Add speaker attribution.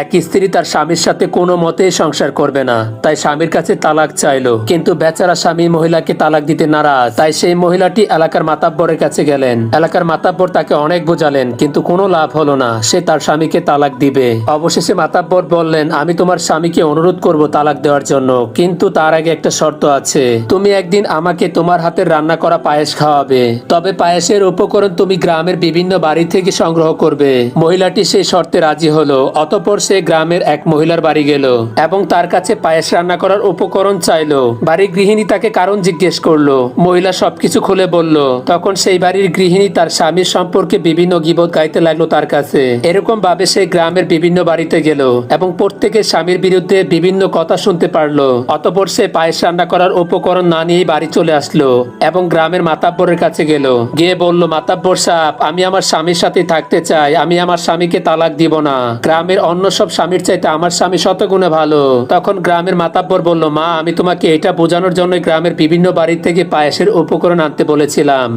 Speaker 1: এক স্ত্রী তার স্বামীর সাথে কোনো মতেই সংসার করবে না। তাই স্বামীর কাছে তালাক চাইলো। কিন্তু বেচারা স্বামী মহিলাকে তালাক দিতে নারাজ। তাই সেই মহিলাটি এলাকার মাতাব্বরের কাছে গেলেন। এলাকার মাতাব্বর তাকে অনেক বোঝালেন, কিন্তু কোনো লাভ হলো না। সে তার স্বামীকে তালাক দিবে। অবশেষে মাতাব্বর বললেন, আমি তোমার স্বামীকে অনুরোধ করব তালাক দেওয়ার জন্য। কিন্তু তার আগে একটা শর্ত আছে। তুমি একদিন আমাকে তোমার হাতের রান্না করা পায়েস খাওয়াবে। তবে পায়েসের উপকরণ তুমি গ্রামের বিভিন্ন বাড়ি থেকে সংগ্রহ করবে। মহিলাটি সেই শর্তে রাজি হলো। অতঃপর সে গ্রামের এক মহিলার বাড়ি গেল এবং তার কাছে পায়েস রান্না করার উপকরণ চাইলো। বাড়ির গৃহিণী তাকে কারণ জিজ্ঞেস করল। মহিলা সবকিছু খুলে বলল, তখন সেই বাড়ির গৃহিণী তার স্বামীর সম্পর্কে বিভিন্ন গিবত গাইতে লাগল তার কাছে। এরকম ভাবে সে গ্রামের বিভিন্ন বাড়িতে গেল এবং প্রত্যেকের স্বামীর বিরুদ্ধে বিভিন্ন কথা শুনতে পারল। অতপর সে পায়েস রান্না করার উপকরণ না নিয়ে বাড়ি চলে আসলো এবং গ্রামের মাতাব্বরের কাছে গেল। গিয়ে বলল, মাতাব্বর সাহেব, আমি আমার স্বামীর সাথে থাকতে চাই। আমি আমার স্বামীকে তালাক দিব না। গ্রামের অন্য সব স্বামীর চাইতে আমার স্বামী শতগুণে ভালো। তখন গ্রামের মাতাব্বর বলল, মা, আমি তোমাকে এটা বোঝানোর জন্য গ্রামের বিভিন্ন বাড়ি থেকে পায়েসের উপকরণ আনতে বলেছিলাম।